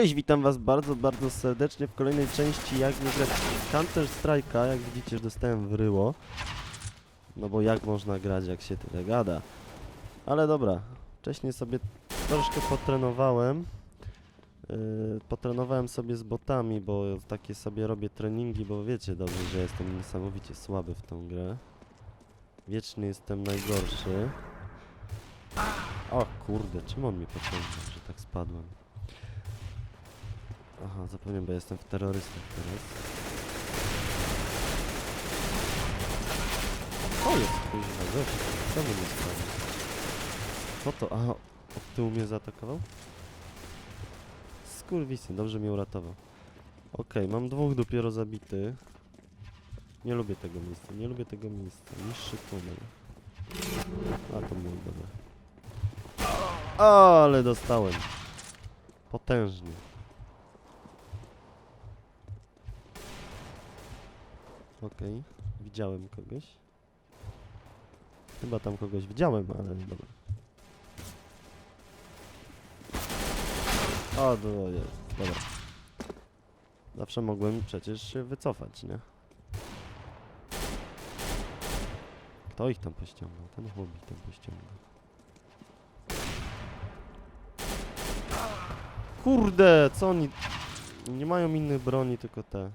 Cześć, witam was bardzo, bardzo serdecznie w kolejnej części jak nie grać Counter Strike'a. Jak widzicie, już dostałem w ryło. No bo jak można grać, jak się tyle gada. Ale dobra, wcześniej sobie troszkę potrenowałem. Yy, potrenowałem sobie z botami, bo takie sobie robię treningi, bo wiecie dobrze, że jestem niesamowicie słaby w tą grę. Wiecznie jestem najgorszy. O kurde, czym on mi pociągnął, że tak spadłem? Aha, zapomniałem, bo jestem w terrorystach teraz. O, jest kuźwa, gość. Co mu nie spadł? Co to? Aha, od tyłu mnie zaatakował? Skurwisy, dobrze mnie uratował. Okej, mam dwóch dopiero zabitych. Nie lubię tego miejsca, nie lubię tego miejsca. Niższy tunel. A to mój, dobra. Ale dostałem. Potężnie. Okej, widziałem kogoś. Chyba tam kogoś widziałem, ale dobra. O, to jest, dobra. Zawsze mogłem przecież się wycofać, nie? Kto ich tam pościągnął? Ten chłop ich tam pościągnął. Kurde, co oni... Nie mają innych broni, tylko te.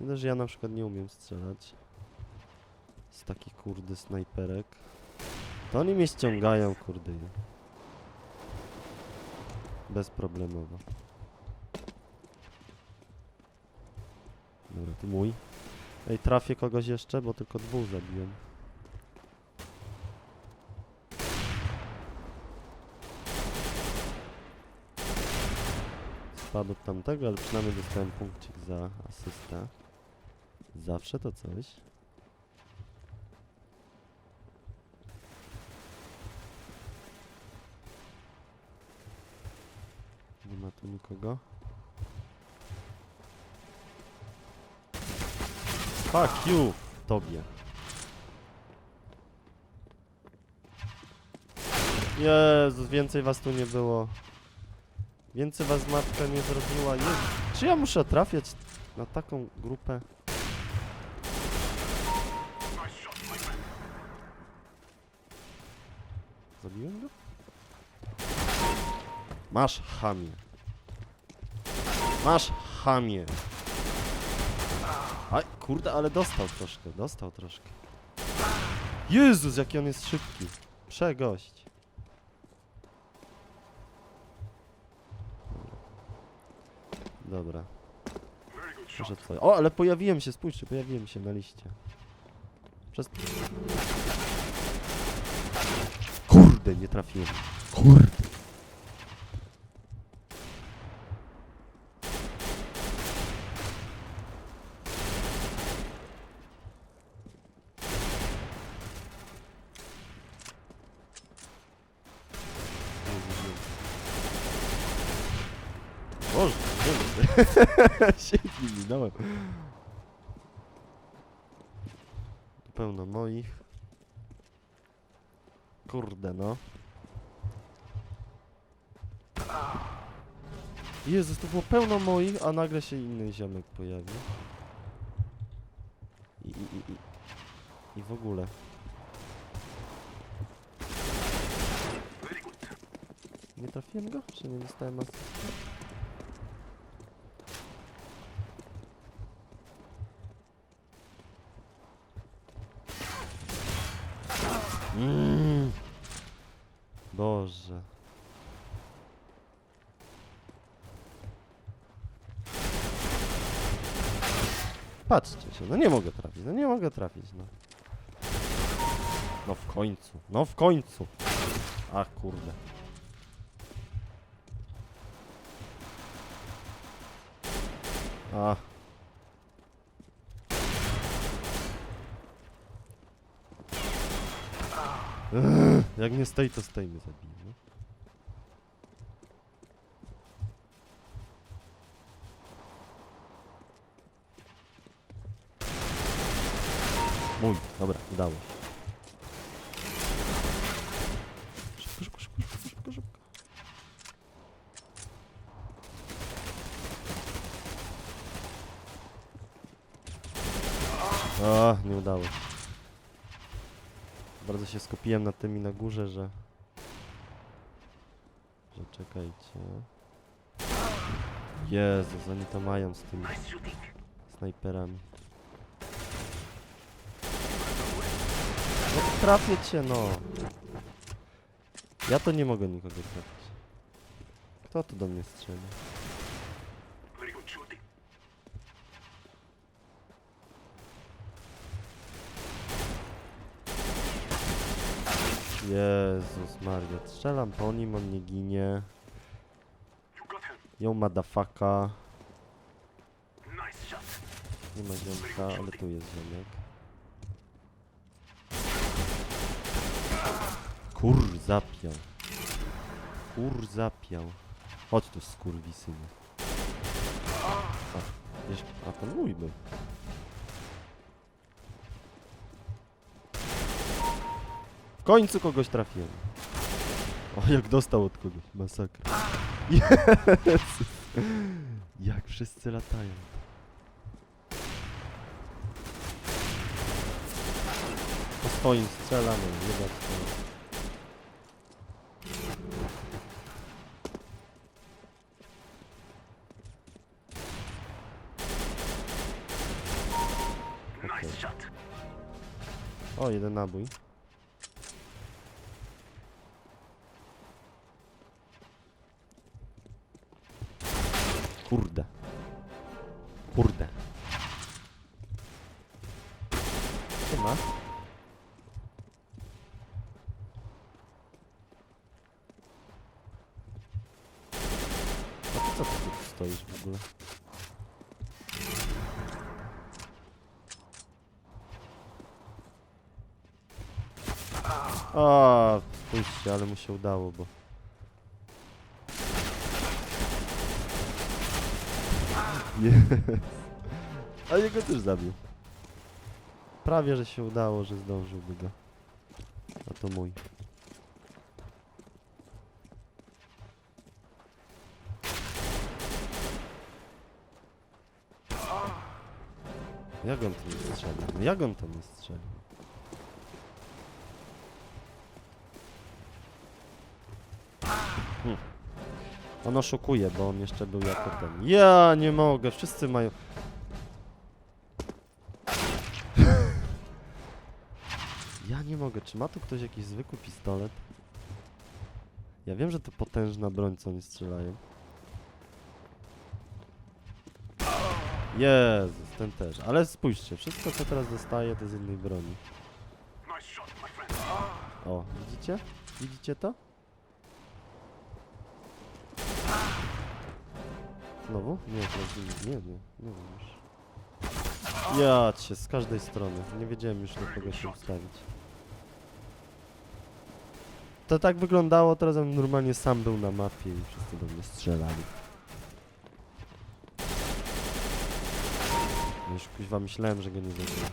Widzę, że ja na przykład nie umiem strzelać. Z takich kurde snajperek. To oni mnie ściągają, kurde. Bezproblemowo. Dobra, to mój. Ej, trafię kogoś jeszcze, bo tylko dwóch zabiłem. Spadł od tamtego, ale przynajmniej dostałem punkcik za asystę. Zawsze to coś. Nie ma tu nikogo. Fuck you! Tobie. Jezus, więcej was tu nie było. Więcej was matka nie zrobiła. Jezu, czy ja muszę trafiać na taką grupę? Zabiłem go? Masz chamie. Masz chamie. Aj, kurde, ale dostał troszkę, dostał troszkę. Jezus, jaki on jest szybki. Przegość. Dobra. Proszę twoje. O, ale pojawiłem się, spójrzcie, pojawiłem się na liście. Przez... Kurde, nie trafiłem. Kurde. Boże, Boże. Minąłem. Tu Pełno moich. Kurde no. Jezus, to było pełno moich, a nagle się inny ziomek pojawił. I, i, i, i, i w ogóle. Nie trafiłem go? Czy nie dostałem asysty? Boże. Patrzcie się, no nie mogę trafić, no nie mogę trafić, no. No w końcu, no w końcu. Ach kurde. A. Jak nie stoi, to stoi mnie. Mój, dobra, udało się. Szybko, szybko, szybko, szybko, szybko, szybko. Nie udało się. Bardzo się skupiłem na tymi na górze, że... Że czekajcie... Jezus, oni to mają z tymi snajperami. No trafię cię, no. Ja to nie mogę nikogo trafić. Kto tu do mnie strzeli? Jezus Maria, strzelam po nim, on nie ginie. Ją madafaka. Nie ma ziomka, ale tu jest ziomek. Kur zapiał. Kur zapiał. Chodź tu skurwisynie. A, jeszcze, a to mój był. W końcu kogoś trafiłem. O, jak dostał od kogoś. Masakra. Jezus. Jak wszyscy latają. Po swoim strzelamy, jebać to. O, jeden nabój. Kurde. Kurde. Co ma? A ty co ty tu stoisz w ogóle? A, spójrzcie, ale mu się udało, bo... Nie. A jego też zabił. Prawie, że się udało, że zdążyłby go. A to mój. Jak on to nie strzelił? Jak on to nie strzelił? Hmm. On oszukuje, bo on jeszcze był jako ten. Ja nie mogę, wszyscy mają. Ja nie mogę. Czy ma tu ktoś jakiś zwykły pistolet? Ja wiem, że to potężna broń, co oni strzelają. Jezus, ten też. Ale spójrzcie, wszystko co teraz dostaję to z innej broni. O, widzicie? Widzicie to? Znowu? Nie, nie, nie, nie, nie wiem już. Ja cię, z każdej strony. Nie wiedziałem już na kogo się ustawić. To tak wyglądało, teraz bym normalnie sam był na mapie i wszyscy do mnie strzelali. No Już kuźwa myślałem, że go nie Jezu.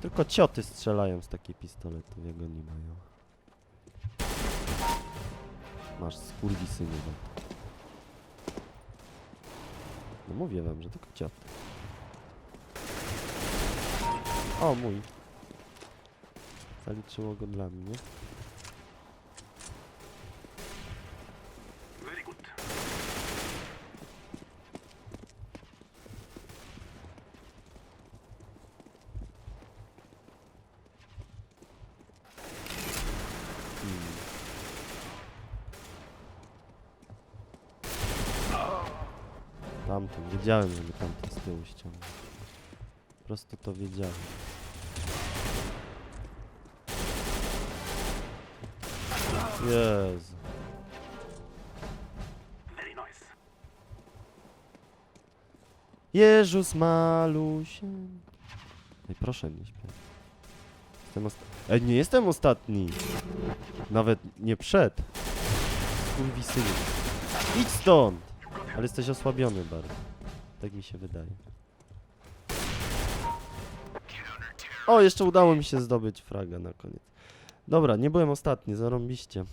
Tylko cioty strzelają z takich pistoletów, jak oni mają. Masz skurwisyny wam. No mówię wam, że tylko cioty. O, mój. Zaliczyło go dla mnie. Tamten, wiedziałem, żeby tamten z tyłu ściągnąć. Po prostu to wiedziałem. Jezu. Jezus malusiem. Ej, proszę nie śpiewać. Jestem Ej, nie jestem ostatni. Nawet nie przed. Skurwisynu. Idź stąd! Ale jesteś osłabiony bardzo. Tak mi się wydaje. O, jeszcze udało mi się zdobyć fraga na koniec. Dobra, nie byłem ostatni, zarąbiście.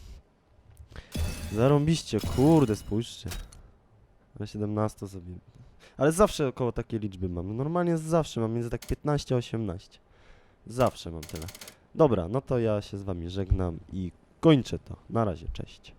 Zarąbiście, kurde, spójrzcie. Na 17 sobie. Ale zawsze około takiej liczby mam. Normalnie zawsze mam między tak 15 a 18. Zawsze mam tyle. Dobra, no to ja się z wami żegnam i kończę to. Na razie, cześć.